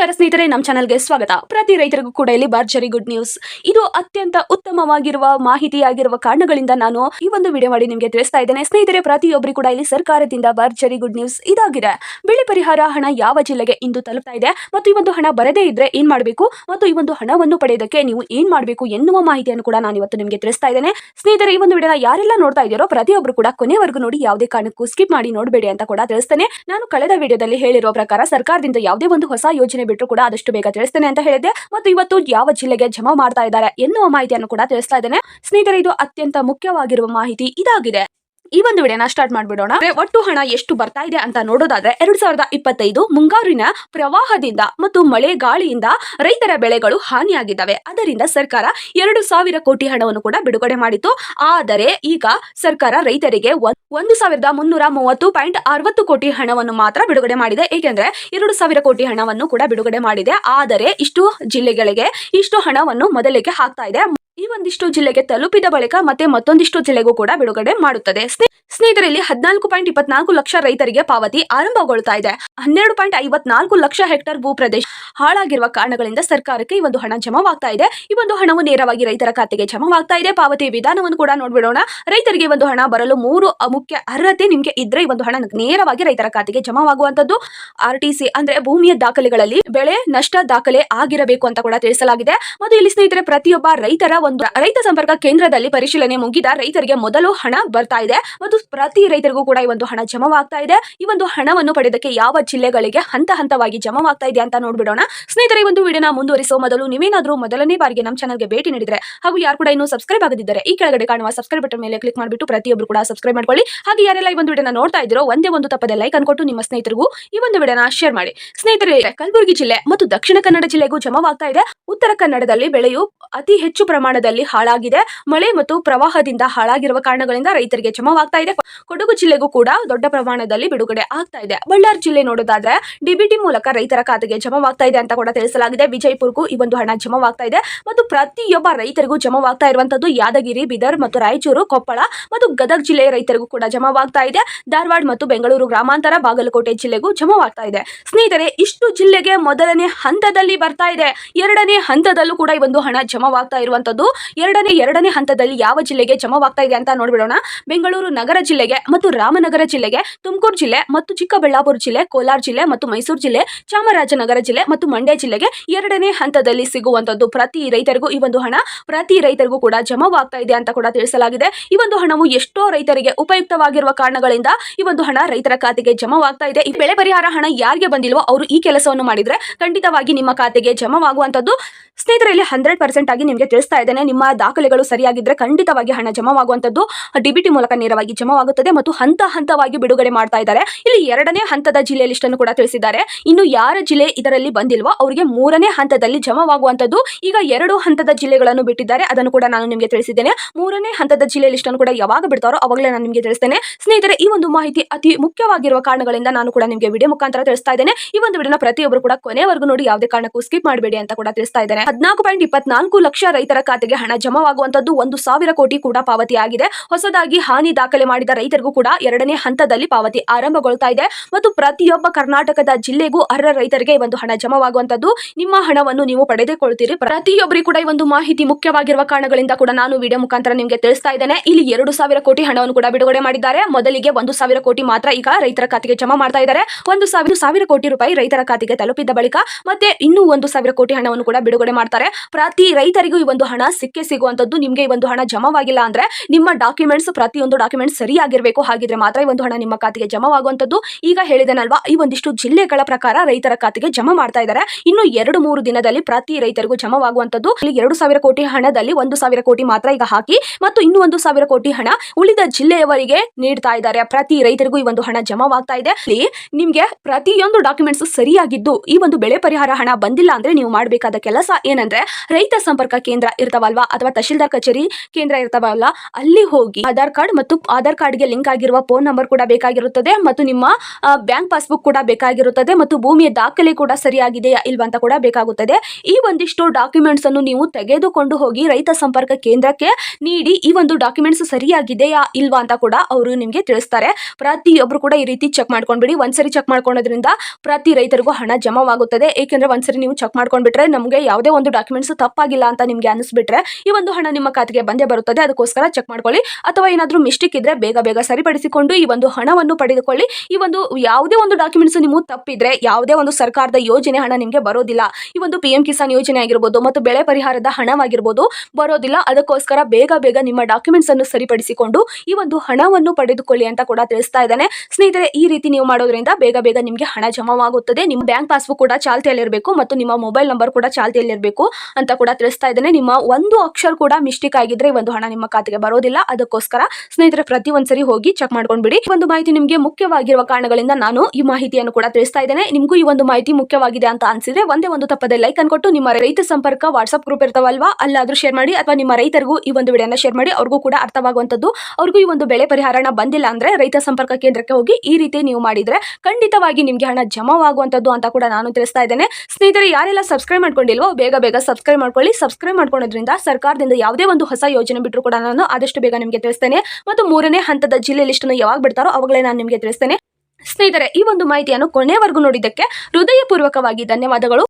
ನಮಸ್ಕಾರ ಸ್ನೇಹಿತರೆ, ನಮ್ಮ ಚಾನಲ್ಗೆ ಸ್ವಾಗತ. ಪ್ರತಿ ರೈತರಿಗೂ ಕೂಡ ಇಲ್ಲಿ ಭರ್ಜರಿ ಗುಡ್ ನ್ಯೂಸ್. ಇದು ಅತ್ಯಂತ ಉತ್ತಮವಾಗಿರುವ ಮಾಹಿತಿಯಾಗಿರುವ ಕಾರಣಗಳಿಂದ ನಾನು ಈ ಒಂದು ವಿಡಿಯೋ ಮಾಡಿ ನಿಮಗೆ ತಿಳಿಸ್ತಾ ಇದ್ದೇನೆ. ಸ್ನೇಹಿತರೆ, ಪ್ರತಿಯೊಬ್ಬರು ಕೂಡ ಇಲ್ಲಿ ಸರ್ಕಾರದಿಂದ ಭರ್ಜರಿ ಗುಡ್ ನ್ಯೂಸ್ ಇದಾಗಿದೆ. ಬೆಳೆ ಪರಿಹಾರ ಹಣ ಯಾವ ಜಿಲ್ಲೆಗೆ ಇಂದು ತಲುಪ್ತಾ ಇದೆ ಮತ್ತು ಈ ಒಂದು ಹಣ ಬರದೇ ಇದ್ರೆ ಏನ್ ಮಾಡಬೇಕು ಮತ್ತು ಈ ಒಂದು ಹಣವನ್ನು ಪಡೆಯೋದಕ್ಕೆ ನೀವು ಏನ್ ಮಾಡಬೇಕು ಎನ್ನುವ ಮಾಹಿತಿಯನ್ನು ಕೂಡ ನಾನು ಇವತ್ತು ನಿಮಗೆ ತಿಳಿಸ್ತಾ ಇದ್ದೇನೆ. ಸ್ನೇಹಿತರೆ, ಈ ಒಂದು ವಿಡಿಯೋನ ಯಾರೆಲ್ಲ ನೋಡ್ತಾ ಇದ್ದೀರೋ ಪ್ರತಿಯೊಬ್ಬರು ಕೂಡ ಕೊನೆವರೆಗೂ ನೋಡಿ, ಯಾವುದೇ ಕಾರಣಕ್ಕೂ ಸ್ಕಿಪ್ ಮಾಡಿ ನೋಡಬೇಡಿ ಅಂತ ಕೂಡ ತಿಳಿಸ್ತೇನೆ. ನಾನು ಕಳೆದ ವಿಡಿಯೋದಲ್ಲಿ ಹೇಳಿರೋ ಪ್ರಕಾರ ಸರ್ಕಾರದಿಂದ ಯಾವುದೇ ಒಂದು ಹೊಸ ಯೋಜನೆ ಬಿಟ್ಟರು ಕೂಡ ಆದಷ್ಟು ಬೇಗ ತಿಳಿಸ್ತೇನೆ ಅಂತ ಹೇಳಿದೆ ಮತ್ತು ಇವತ್ತು ಯಾವ ಜಿಲ್ಲೆಗೆ ಜಮಾ ಮಾಡ್ತಾ ಇದ್ದಾರೆ ಎನ್ನುವ ಮಾಹಿತಿಯನ್ನು ಕೂಡ ತಿಳಿಸ್ತಾ ಇದ್ದೇನೆ. ಸ್ನೇಹಿತರೆ, ಇದು ಅತ್ಯಂತ ಮುಖ್ಯವಾಗಿರುವ ಮಾಹಿತಿ ಇದಾಗಿದೆ. ಈ ಒಂದು ವಿಡಿಯೋನ ಸ್ಟಾರ್ಟ್ ಮಾಡ್ಬಿಡೋಣ. ಒಟ್ಟು ಹಣ ಎಷ್ಟು ಬರ್ತಾ ಇದೆ ಅಂತ ನೋಡೋದಾದ್ರೆ ಎರಡ್ ಸಾವಿರದ ಇಪ್ಪತ್ತೈದು ಮುಂಗಾರಿನ ಪ್ರವಾಹದಿಂದ ಮತ್ತು ಮಳೆ ಗಾಳಿಯಿಂದ ರೈತರ ಬೆಳೆಗಳು ಹಾನಿಯಾಗಿದ್ದಾವೆ. ಅದರಿಂದ ಸರ್ಕಾರ ಎರಡು ಸಾವಿರ ಕೋಟಿ ಹಣವನ್ನು ಕೂಡ ಬಿಡುಗಡೆ ಮಾಡಿತ್ತು. ಆದರೆ ಈಗ ಸರ್ಕಾರ ರೈತರಿಗೆ ಒಂದು ಸಾವಿರದ ಮುನ್ನೂರ ಮೂವತ್ತು ಪಾಯಿಂಟ್ ಅರವತ್ತು ಕೋಟಿ ಹಣವನ್ನು ಮಾತ್ರ ಬಿಡುಗಡೆ ಮಾಡಿದೆ. ಏಕೆಂದ್ರೆ ಎರಡು ಸಾವಿರ ಕೋಟಿ ಹಣವನ್ನು ಕೂಡ ಬಿಡುಗಡೆ ಮಾಡಿದೆ. ಆದರೆ ಇಷ್ಟು ಜಿಲ್ಲೆಗಳಿಗೆ ಇಷ್ಟು ಹಣವನ್ನು ಮೊದಲಿಗೆ ಹಾಕ್ತಾ ಇದೆ. ಈ ಒಂದಿಷ್ಟು ಜಿಲ್ಲೆಗೆ ತಲುಪಿದ ಬಳಿಕ ಮತ್ತೆ ಮತ್ತೊಂದಿಷ್ಟು ಜಿಲ್ಲೆಗೂ ಕೂಡ ಬಿಡುಗಡೆ ಮಾಡುತ್ತದೆ. ಸ್ನೇ- ಸ್ನೇಹಿತರಲ್ಲಿ ಹದಿನಾಲ್ಕು ಪಾಯಿಂಟ್ ಇಪ್ಪತ್ನಾಲ್ಕು ಲಕ್ಷ ರೈತರಿಗೆ ಪಾವತಿ ಆರಂಭಗೊಳ್ತಾ ಇದೆ. ಹನ್ನೆರಡು ಪಾಯಿಂಟ್ ಐವತ್ನಾಲ್ಕು ಲಕ್ಷ ಹೆಕ್ಟರ್ ಭೂ ಪ್ರದೇಶ ಹಾಳಾಗಿರುವ ಕಾರಣಗಳಿಂದ ಸರ್ಕಾರಕ್ಕೆ ಈ ಒಂದು ಹಣ ಜಮಾವಾಗ್ತಾ ಇದೆ. ಈ ಒಂದು ಹಣವು ನೇರವಾಗಿ ರೈತರ ಖಾತೆಗೆ ಜಮಾವಾಗ್ತಾ ಇದೆ. ಪಾವತಿ ವಿಧಾನವನ್ನು ಕೂಡ ನೋಡ್ಬಿಡೋಣ. ರೈತರಿಗೆ ಒಂದು ಹಣ ಬರಲು ಮೂರು ಮುಖ್ಯ ಅರ್ಹತೆ ನಿಮಗೆ ಇದ್ರೆ ಈ ಒಂದು ಹಣ ನೇರವಾಗಿ ರೈತರ ಖಾತೆಗೆ ಜಮಾವಾಗುವಂತದ್ದು ಆರ್ ಅಂದ್ರೆ ಭೂಮಿಯ ದಾಖಲೆಗಳಲ್ಲಿ ಬೆಳೆ ನಷ್ಟ ದಾಖಲೆ ಆಗಿರಬೇಕು ಅಂತ ಕೂಡ ತಿಳಿಸಲಾಗಿದೆ. ಮತ್ತು ಇಲ್ಲಿ ಸ್ನೇಹಿತರೆ, ಪ್ರತಿಯೊಬ್ಬ ರೈತರ ಒಂದು ರೈತ ಸಂಪರ್ಕ ಕೇಂದ್ರದಲ್ಲಿ ಪರಿಶೀಲನೆ ಮುಗಿದ ರೈತರಿಗೆ ಮೊದಲು ಹಣ ಬರ್ತಾ ಇದೆ ಮತ್ತು ಪ್ರತಿ ರೈತರಿಗೂ ಕೂಡ ಈ ಒಂದು ಹಣ ಜಮವಾಗ್ತಾ ಇದೆ. ಈ ಒಂದು ಹಣವನ್ನು ಪಡೆಯೋದಕ್ಕೆ ಯಾವ ಜಿಲ್ಲೆಗಳಿಗೆ ಹಂತ ಹಂತವಾಗಿ ಜಮವಾಗ್ತಾ ಇದೆ ಅಂತ ನೋಡ್ಬಿಡೋಣ. ಸ್ನೇಹಿತರೆ ಒಂದು ವಿಡಿಯೋನ ಮುಂದುವರಿಸುವ ಮೊದಲು ನೀವೇನಾದರೂ ಮೊದಲನೇ ಬಾರಿಗೆ ನಮ್ಮ ಚಾನಲ್ಗೆ ಭೇಟಿ ನೀಡಿದ್ರೆ ಹಾಗೂ ಯಾರು ಕೂಡ ಇನ್ನೂ ಸಬ್ಸ್ಕ್ರೈಬ್ ಆಗದಿದ್ದರೆ ಈ ಕೆಳಗಡೆ ಕಾಣುವ ಸಬ್ಸ್ಕ್ರೈಬ್ ಬಟನ್ ಮೇಲೆ ಕ್ಲಿಕ್ ಮಾಡಿಬಿಟ್ಟು ಪ್ರತಿಯೊಬ್ಬರು ಕೂಡ ಸಬ್ಸ್ಕ್ರೈಬ್ ಮಾಡ್ಕೊಳ್ಳಿ. ಹಾಗೆ ಯಾರೆಲ್ಲ ಈ ಒಂದು ವಿಡಿಯೋನ ನೋಡ್ತಾ ಇದ್ರೋ ಒಂದೇ ಒಂದು ತಪ್ಪದೆ ಲೈಕ್ ಅನ್ಕೊಟ್ಟು ನಿಮ್ಮ ಸ್ನೇಹಿತರಿಗೂ ಈ ಒಂದು ವಿಡಿಯೋನ ಶೇರ್ ಮಾಡಿ. ಸ್ನೇಹಿತರೆ, ಕಲಬುರಗಿ ಜಿಲ್ಲೆ ಮತ್ತು ದಕ್ಷಿಣ ಕನ್ನಡ ಜಿಲ್ಲೆಗೂ ಜಮವಾಗ್ತಾ ಇದೆ. ಉತ್ತರ ಕನ್ನಡದಲ್ಲಿ ಬೆಳೆಯು ಅತಿ ಹೆಚ್ಚು ಪ್ರಮಾಣದಲ್ಲಿ ಹಾಳಾಗಿದೆ. ಮಳೆ ಮತ್ತು ಪ್ರವಾಹದಿಂದ ಹಾಳಾಗಿರುವ ಕಾರಣಗಳಿಂದ ರೈತರಿಗೆ ಜಮವಾಗ್ತಾ ಇದೆ. ಕೊಡಗು ಜಿಲ್ಲೆಗೂ ಕೂಡ ದೊಡ್ಡ ಪ್ರಮಾಣದಲ್ಲಿ ಬಿಡುಗಡೆ ಆಗ್ತಾ ಇದೆ. ಬಳ್ಳಾರಿ ಜಿಲ್ಲೆ ನೋಡೋದಾದ್ರೆ ಡಿಬಿಟಿ ಮೂಲಕ ರೈತರ ಖಾತೆಗೆ ಜಮವಾಗ್ತಾ ಇದೆ ಅಂತ ಕೂಡ ತಿಳಿಸಲಾಗಿದೆ. ವಿಜಯಪುರಕ್ಕೂ ಈ ಒಂದು ಹಣ ಜಮವಾಗ್ತಾ ಇದೆ. ಮತ್ತು ಪ್ರತಿಯೊಬ್ಬ ರೈತರಿಗೂ ಜಮವಾಗ್ತಾ ಇರುವಂತದ್ದು ಯಾದಗಿರಿ, ಬೀದರ್ ಮತ್ತು ರಾಯಚೂರು, ಕೊಪ್ಪಳ ಮತ್ತು ಗದಗ ಜಿಲ್ಲೆಯ ರೈತರಿಗೂ ಕೂಡ ಜಮವಾಗ್ತಾ ಇದೆ. ಧಾರವಾಡ ಮತ್ತು ಬೆಂಗಳೂರು ಗ್ರಾಮಾಂತರ, ಬಾಗಲಕೋಟೆ ಜಿಲ್ಲೆಗೂ ಜಮವಾಗ್ತಾ ಇದೆ. ಸ್ನೇಹಿತರೆ, ಇಷ್ಟು ಜಿಲ್ಲೆಗೆ ಮೊದಲನೇ ಹಂತದಲ್ಲಿ ಬರ್ತಾ ಇದೆ. ಎರಡನೇ ಹಂತದಲ್ಲೂ ಕೂಡ ಈ ಒಂದು ಹಣ ಜಮವಾಗ್ತಾ ಇರುವಂತದ್ದು ಎರಡನೇ ಎರಡನೇ ಹಂತದಲ್ಲಿ ಯಾವ ಜಿಲ್ಲೆಗೆ ಜಮವಾಗ್ತಾ ಇದೆ ಅಂತ ನೋಡ್ಬಿಡೋಣ. ಬೆಂಗಳೂರು ನಗರ ಜಿಲ್ಲೆಗೆ ಮತ್ತು ರಾಮನಗರ ಜಿಲ್ಲೆಗೆ, ತುಮಕೂರು ಜಿಲ್ಲೆ ಮತ್ತು ಚಿಕ್ಕಬಳ್ಳಾಪುರ ಜಿಲ್ಲೆ, ಕೋಲಾರ ಜಿಲ್ಲೆ ಮತ್ತು ಮೈಸೂರು ಜಿಲ್ಲೆ, ಚಾಮರಾಜನಗರ ಜಿಲ್ಲೆ ಮತ್ತು ಮಂಡ್ಯ ಜಿಲ್ಲೆಗೆ ಎರಡನೇ ಹಂತದಲ್ಲಿ ಸಿಗುವಂತದ್ದು ಪ್ರತಿ ರೈತರಿಗೂ ಈ ಒಂದು ಹಣ, ಪ್ರತಿ ರೈತರಿಗೂ ಕೂಡ ಜಮವಾಗ್ತಾ ಇದೆ ಅಂತ ಕೂಡ ತಿಳಿಸಲಾಗಿದೆ. ಈ ಒಂದು ಹಣವು ಎಷ್ಟೋ ರೈತರಿಗೆ ಉಪಯುಕ್ತವಾಗಿರುವ ಕಾರಣಗಳಿಂದ ಈ ಒಂದು ಹಣ ರೈತರ ಖಾತೆಗೆ ಜಮವಾಗ್ತಾ ಇದೆ. ಈ ಬೆಳೆ ಪರಿಹಾರ ಹಣ ಯಾರಿಗೆ ಬಂದಿಲ್ವೋ ಅವರು ಈ ಕೆಲಸವನ್ನು ಮಾಡಿದ್ರೆ ಖಂಡಿತವಾಗಿ ನಿಮ್ಮ ಖಾತೆಗೆ ಜಮವಾಗುವಂತದ್ದು ಸ್ನೇಹಿತರಲ್ಲಿ ಹಂಡ್ರೆಡ್ ಪರ್ಸೆಂಟ್ ಆಗಿ ನಿಮಗೆ ತಿಳಿಸ್ತಾ ಇದ್ದೇನೆ ನಿಮ್ಮ ದಾಖಲೆಗಳು ಸರಿಯಾಗಿದ್ರೆ ಖಂಡಿತವಾಗಿ ಹಣ ಜಮಾವಾಗುವಂತದ್ದು ಡಿಬಿಟಿ ಮೂಲಕ ನೇರವಾಗಿ ಜಮಾವಾಗುತ್ತದೆ ಮತ್ತು ಹಂತ ಹಂತವಾಗಿ ಬಿಡುಗಡೆ ಮಾಡ್ತಾ ಇದ್ದಾರೆ. ಇಲ್ಲಿ ಎರಡನೇ ಹಂತದ ಜಿಲ್ಲೆ ಲಿಸ್ಟ್ ಅನ್ನು ಕೂಡ ತಿಳಿಸಿದ್ದಾರೆ. ಇನ್ನು ಯಾರ ಜಿಲ್ಲೆ ಇದರಲ್ಲಿ ಬಂದಿಲ್ವೋ ಅವರಿಗೆ ಮೂರನೇ ಹಂತದಲ್ಲಿ ಜಮಾವಾಗುವಂತದ್ದು ಈಗ ಎರಡು ಹಂತದ ಜಿಲ್ಲೆಗಳನ್ನು ಬಿಟ್ಟಿದ್ದಾರೆ. ಅದನ್ನು ಕೂಡ ನಾನು ನಿಮಗೆ ತಿಳಿಸಿದ್ದೇನೆ. ಮೂರನೇ ಹಂತದ ಜಿಲ್ಲೆ ಲಿಸ್ಟ್ ಅನ್ನು ಕೂಡ ಯಾವಾಗ ಬಿಡ್ತಾರೋ ಅವಾಗಲೇ ನಾನು ನಿಮಗೆ ತಿಳಿಸ್ತೇನೆ. ಸ್ನೇಹಿತರೆ, ಈ ಒಂದು ಮಾಹಿತಿ ಅತಿ ಮುಖ್ಯವಾಗಿರುವ ಕಾರಣಗಳಿಂದ ನಾನು ಕೂಡ ನಿಮಗೆ ವಿಡಿಯೋ ಮುಖಾಂತರ ತಿಳಿಸ್ತಾ ಇದ್ದೇನೆ. ಈ ಒಂದು ವಿಡಿಯೋನ ಪ್ರತಿಯೊಬ್ಬರು ಕೂಡ ಕೊನೆವರೆಗೂ ನೋಡಿ, ಯಾವುದೇ ಕಾರಣಕ್ಕೂ ಸ್ಕಿಪ್ ಮಾಡಬೇಡಿ ಅಂತ ಕೂಡ ತಿಳಿಸ್ತಾ ಇದ್ದಾರೆ ಹದಿನಾಲ್ಕು ಪಾಯಿಂಟ್ ಇಪ್ಪತ್ನಾಲ್ಕು ಲಕ್ಷ ರೈತರ ಖಾತೆಗೆ ಹಣ ಜಮಾವಾಗುವಂತದ್ದು ಒಂದು ಸಾವಿರ ಕೋಟಿ ಕೂಡ ಪಾವತಿಯಾಗಿದೆ ಹೊಸದಾಗಿ ಹಾನಿ ದಾಖಲೆ ಮಾಡಿದ ರೈತರಿಗೂ ಕೂಡ ಎರಡನೇ ಹಂತದಲ್ಲಿ ಪಾವತಿ ಆರಂಭಗೊಳ್ತಾ ಇದೆ. ಮತ್ತು ಪ್ರತಿಯೊಬ್ಬ ಕರ್ನಾಟಕದ ಜಿಲ್ಲೆಗೂ ಅರ್ಹ ರೈತರಿಗೆ ಒಂದು ಹಣ ಜಮಾವಾಗುವಂತದ್ದು ನಿಮ್ಮ ಹಣವನ್ನು ನೀವು ಪಡೆದುಕೊಳ್ತೀರಿ. ಪ್ರತಿಯೊಬ್ಬರಿಗೂ ಕೂಡ ಈ ಒಂದು ಮಾಹಿತಿ ಮುಖ್ಯವಾಗಿರುವ ಕಾರಣಗಳಿಂದ ಕೂಡ ನಾನು ವಿಡಿಯೋ ಮುಖಾಂತರ ನಿಮಗೆ ತಿಳಿಸ್ತಾ ಇದ್ದೇನೆ. ಇಲ್ಲಿ ಎರಡು ಸಾವಿರ ಕೋಟಿ ಹಣವನ್ನು ಕೂಡ ಬಿಡುಗಡೆ ಮಾಡಿದ್ದಾರೆ. ಮೊದಲಿಗೆ ಒಂದು ಸಾವಿರ ಕೋಟಿ ಮಾತ್ರ ಈಗ ರೈತರ ಖಾತೆಗೆ ಜಮಾ ಮಾಡ್ತಾ ಇದ್ದಾರೆ. ಒಂದು ಸಾವಿರ ಕೋಟಿ ರೂಪಾಯಿ ರೈತರ ಖಾತೆಗೆ ತಲುಪಿದ ಬಳಿಕ ಮತ್ತೆ ಇನ್ನೂ ಒಂದು ಸಾವಿರ ಕೋಟಿ ಹಣವನ್ನು ಕೂಡ ಬಿಡುಗಡೆ ಮಾಡ್ತಾರೆ. ಪ್ರತಿ ರೈತರಿಗೂ ಈ ಒಂದು ಹಣ ಸಿಕ್ಕೇ ಸಿಗುವಂತದ್ದು ನಿಮಗೆ ಈ ಒಂದು ಹಣ ಜಮವಾಗಿಲ್ಲ ಅಂದ್ರೆ ನಿಮ್ಮ ಡಾಕ್ಯುಮೆಂಟ್ಸ್ ಪ್ರತಿಯೊಂದು ಡಾಕ್ಯುಮೆಂಟ್ಸ್ ಸರಿಯಾಗಿರಬೇಕು. ಹಾಗಿದ್ರೆ ಮಾತ್ರ ಈ ಒಂದು ಹಣ ನಿಮ್ಮ ಖಾತೆಗೆ ಜಮವಾಗುವಂತದ್ದು. ಈಗ ಹೇಳಿದನಲ್ವಾ, ಈ ಒಂದಿಷ್ಟು ಜಿಲ್ಲೆಗಳ ಪ್ರಕಾರ ರೈತರ ಖಾತೆಗೆ ಜಮಾ ಮಾಡ್ತಾ ಇದ್ದಾರೆ. ಇನ್ನು ಎರಡು ಮೂರು ದಿನದಲ್ಲಿ ಪ್ರತಿ ರೈತರಿಗೂ ಜಮಾವಾಗುವಂತದ್ದು. ಇಲ್ಲಿ ಎರಡು ಸಾವಿರ ಕೋಟಿ ಹಣದಲ್ಲಿ ಒಂದು ಸಾವಿರ ಕೋಟಿ ಮಾತ್ರ ಈಗ ಹಾಕಿ, ಮತ್ತು ಇನ್ನು ಒಂದು ಸಾವಿರ ಕೋಟಿ ಹಣ ಉಳಿದ ಜಿಲ್ಲೆಯವರಿಗೆ ನೀಡ್ತಾ ಇದ್ದಾರೆ. ಪ್ರತಿ ರೈತರಿಗೂ ಈ ಒಂದು ಹಣ ಜಮಾವಾಗ್ತಾ ಇದೆ. ನಿಮ್ಗೆ ಪ್ರತಿಯೊಂದು ಡಾಕ್ಯುಮೆಂಟ್ಸ್ ಸರಿಯಾಗಿದ್ದು, ಈ ಒಂದು ಬೆಳೆ ಪರಿಹಾರ ಹಣ ಬಂದಿಲ್ಲ ಅಂದ್ರೆ ನೀವು ಮಾಡಬೇಕಾದ ಕೆಲಸ ಏನಂದ್ರೆ ರೈತ ಸಂಪರ್ಕ ಕೇಂದ್ರ ಇರ್ತಾವ ಇರ್ತಾವಲ್ವಾ ಅಥವಾ ತಹಶೀಲ್ದಾರ್ ಕಚೇರಿ ಕೇಂದ್ರ ಇರ್ತಾವಲ್ಲ ಅಲ್ಲಿ ಹೋಗಿ ಆಧಾರ್ ಕಾರ್ಡ್ ಮತ್ತು ಆಧಾರ್ ಕಾರ್ಡ್ಗೆ ಲಿಂಕ್ ಆಗಿರುವ ಫೋನ್ ನಂಬರ್ ಕೂಡ ಬೇಕಾಗಿರುತ್ತದೆ ಮತ್ತು ನಿಮ್ಮ ಬ್ಯಾಂಕ್ ಪಾಸ್ಬುಕ್ ಕೂಡ ಬೇಕಾಗಿರುತ್ತದೆ ಮತ್ತು ಭೂಮಿಯ ದಾಖಲೆ ಕೂಡ ಸರಿಯಾಗಿದೆಯಾ ಇಲ್ವಾ ಅಂತ ಕೂಡ ಬೇಕಾಗುತ್ತದೆ. ಈ ಒಂದಿಷ್ಟು ಡಾಕ್ಯುಮೆಂಟ್ಸ್ ಅನ್ನು ನೀವು ತೆಗೆದುಕೊಂಡು ಹೋಗಿ ರೈತ ಸಂಪರ್ಕ ಕೇಂದ್ರಕ್ಕೆ ನೀಡಿ ಈ ಒಂದು ಡಾಕ್ಯುಮೆಂಟ್ಸ್ ಸರಿಯಾಗಿದೆಯಾ ಇಲ್ವಾ ಅಂತ ಕೂಡ ಅವರು ನಿಮಗೆ ತಿಳಿಸ್ತಾರೆ. ಪ್ರತಿಯೊಬ್ಬರು ಕೂಡ ಈ ರೀತಿ ಚೆಕ್ ಮಾಡ್ಕೊಂಡ್ಬಿಡಿ. ಒಂದ್ಸರಿ ಚೆಕ್ ಮಾಡ್ಕೊಳ್ಳೋದ್ರಿಂದ ಪ್ರತಿ ರೈತರಿಗೂ ಹಣ ಜಮಾವಾಗುತ್ತದೆ. ಏಕೆಂದ್ರೆ ಒಂದ್ಸರಿ ನೀವು ಚೆಕ್ ಮಾಡ್ಕೊಂಡ್ಬಿಟ್ರೆ ನಮಗೆ ಯಾವುದೇ ಒಂದು ಡಾಕ್ಯುಮೆಂಟ್ಸ್ ತಪ್ಪಾಗಿಲ್ಲ ಅಂತ ನಿಮಗೆ ಅನಿಸ್ಬಿಟ್ರೆ ಈ ಒಂದು ಹಣ ನಿಮ್ಮ ಖಾತೆಗೆ ಬಂದೇ ಬರುತ್ತದೆ, ಅದಕ್ಕೋಸ್ಕರ ಚೆಕ್ ಮಾಡ್ಕೊಳ್ಳಿ. ಅಥವಾ ಏನಾದರೂ ಮಿಸ್ಟೇಕ್ ಇದ್ರೆ ಬೇಗ ಬೇಗ ಸರಿಪಡಿಸಿಕೊಂಡು ಈ ಒಂದು ಹಣವನ್ನು ಪಡೆದುಕೊಳ್ಳಿ. ಈ ಒಂದು ಯಾವುದೇ ಒಂದು ಡಾಕ್ಯುಮೆಂಟ್ಸ್ ನಿಮ್ಮ ತಪ್ಪಿದ್ರೆ, ಯಾವುದೇ ಒಂದು ಸರ್ಕಾರದ ಯೋಜನೆ ಹಣ ನಿಮಗೆ ಬರೋದಿಲ್ಲ. ಈ ಒಂದು ಪಿ ಎಂ ಕಿಸಾನ್ ಯೋಜನೆ ಆಗಿರ್ಬೋದು ಮತ್ತು ಬೆಳೆ ಪರಿಹಾರದ ಹಣವಾಗಿರ್ಬೋದು ಬರೋದಿಲ್ಲ. ಅದಕ್ಕೋಸ್ಕರ ಬೇಗ ಬೇಗ ನಿಮ್ಮ ಡಾಕ್ಯುಮೆಂಟ್ಸ್ ಅನ್ನು ಸರಿಪಡಿಸಿಕೊಂಡು ಈ ಒಂದು ಹಣವನ್ನು ಪಡೆದುಕೊಳ್ಳಿ ಅಂತ ಕೂಡ ತಿಳಿಸ್ತಾ ಇದ್ದಾನೆ. ಸ್ನೇಹಿತರೆ, ಈ ರೀತಿ ನೀವು ಮಾಡೋದ್ರಿಂದ ಬೇಗ ಬೇಗ ನಿಮಗೆ ಹಣ ಜಮಾವಾಗುತ್ತದೆ. ನಿಮ್ಮ ಬ್ಯಾಂಕ್ ಪಾಸ್ಬುಕ್ ಕೂಡ ಚಾಲ್ತಿಯಲ್ಲಿರಬೇಕು ಮತ್ತು ನಿಮ್ಮ ಮೊಬೈಲ್ ನಂಬರ್ ಕೂಡ ಚಾಲ್ತಿಯಲ್ಲಿರಬೇಕು ಅಂತ ಕೂಡ ತಿಳಿಸ್ತಾ ಇದ್ದಾನೆ. ನಿಮ್ಮ ಒಂದು ಅಕ್ಷರ ಕೂಡ ಮಿಸ್ಟೇಕ್ ಆಗಿದ್ರೆ ಈ ಒಂದು ಹಣ ನಿಮ್ಮ ಖಾತೆಗೆ ಬರೋದಿಲ್ಲ. ಅದಕ್ಕೋಸ್ಕರ ಸ್ನೇಹಿತರೆ ಪ್ರತಿ ಒಂದ್ಸರಿ ಹೋಗಿ ಚೆಕ್ ಮಾಡ್ಕೊಂಡ್ಬಿಡಿ. ಒಂದು ಮಾಹಿತಿ ನಿಮಗೆ ಮುಖ್ಯವಾಗಿರುವ ಕಾರಣಗಳಿಂದ ನಾನು ಈ ಮಾಹಿತಿಯನ್ನು ಕೂಡ ತಿಳಿಸ್ತಾ ಇದ್ದೇನೆ. ನಿಮಗೂ ಈ ಒಂದು ಮಾಹಿತಿ ಮುಖ್ಯವಾಗಿದೆ ಅಂತ ಅನ್ಸಿದ್ರೆ ಒಂದೇ ಒಂದು ತಪ್ಪದೆ ಲೈಕ್ ಅನ್ಕೊಟ್ಟು ನಿಮ್ಮ ರೈತ ಸಂಪರ್ಕ ವಾಟ್ಸ್ಆಪ್ ಗ್ರೂಪ್ ಇರ್ತಾವಲ್ವಾ, ಅಲ್ಲಾದ್ರೂ ಶೇರ್ ಮಾಡಿ ಅಥವಾ ನಿಮ್ಮ ರೈತರಿಗೂ ಈ ಒಂದು ವಿಡಿಯೋನ ಶೇರ್ ಮಾಡಿ, ಅವ್ರಿಗೂ ಕೂಡ ಅರ್ಥವಾಗುವಂತದ್ದು ಅವ್ರಿಗೂ ಈ ಒಂದು ಬೆಳೆ ಪರಿಹಾರನ ಬಂದಿಲ್ಲ ಅಂದ್ರೆ ರೈತ ಸಂಪರ್ಕ ಕೇಂದ್ರಕ್ಕೆ ಹೋಗಿ ಈ ರೀತಿ ನೀವು ಮಾಡಿದ್ರೆ ಖಂಡಿತವಾಗಿ ನಿಮ್ಗೆ ಹಣ ಜಮಾವಾಗುವಂತದ್ದು ಅಂತ ಕೂಡ ನಾನು ತಿಳಿಸ್ತಾ ಇದ್ದೇನೆ. ಸ್ನೇಹಿತರೆ, ಯಾರೆಲ್ಲ ಸಬ್ಸ್ಕ್ರೈಬ್ ಮಾಡ್ಕೊಂಡಿಲ್ವೋ ಬೇಗ ಬೇಗ ಸಬ್ಸ್ಕ್ರೈಬ್ ಮಾಡ್ಕೊಳ್ಳಿ. ಸಬ್ಸ್ಕ್ರೈಬ್ ಮಾಡ್ಕೊಳ್ಳೋದ್ರಿಂದ ಸರ್ಕಾರದಿಂದ ಯಾವುದೇ ಒಂದು ಹೊಸ ಯೋಜನೆ ಬಿಟ್ಟರು ಕೂಡ ನಾನು ಆದಷ್ಟು ಬೇಗ ನಿಮಗೆ ತಿಳಿಸ್ತೇನೆ. ಮತ್ತು ಮೂರನೇ ಹಂತದ ಜಿಲ್ಲೆ ಲಿಸ್ಟ್ ಅನ್ನು ಯಾವಾಗ ಬಿಡ್ತಾರೋ ಅವಾಗಲೇ ನಾನು ನಿಮಗೆ ತಿಳಿಸ್ತೇನೆ. ಸ್ನೇಹಿತರೆ, ಈ ಒಂದು ಮಾಹಿತಿಯನ್ನು ಕೊನೆಯವರೆಗೂ ನೋಡಿದ್ದಕ್ಕೆ ಹೃದಯಪೂರ್ವಕವಾಗಿ ಧನ್ಯವಾದಗಳು.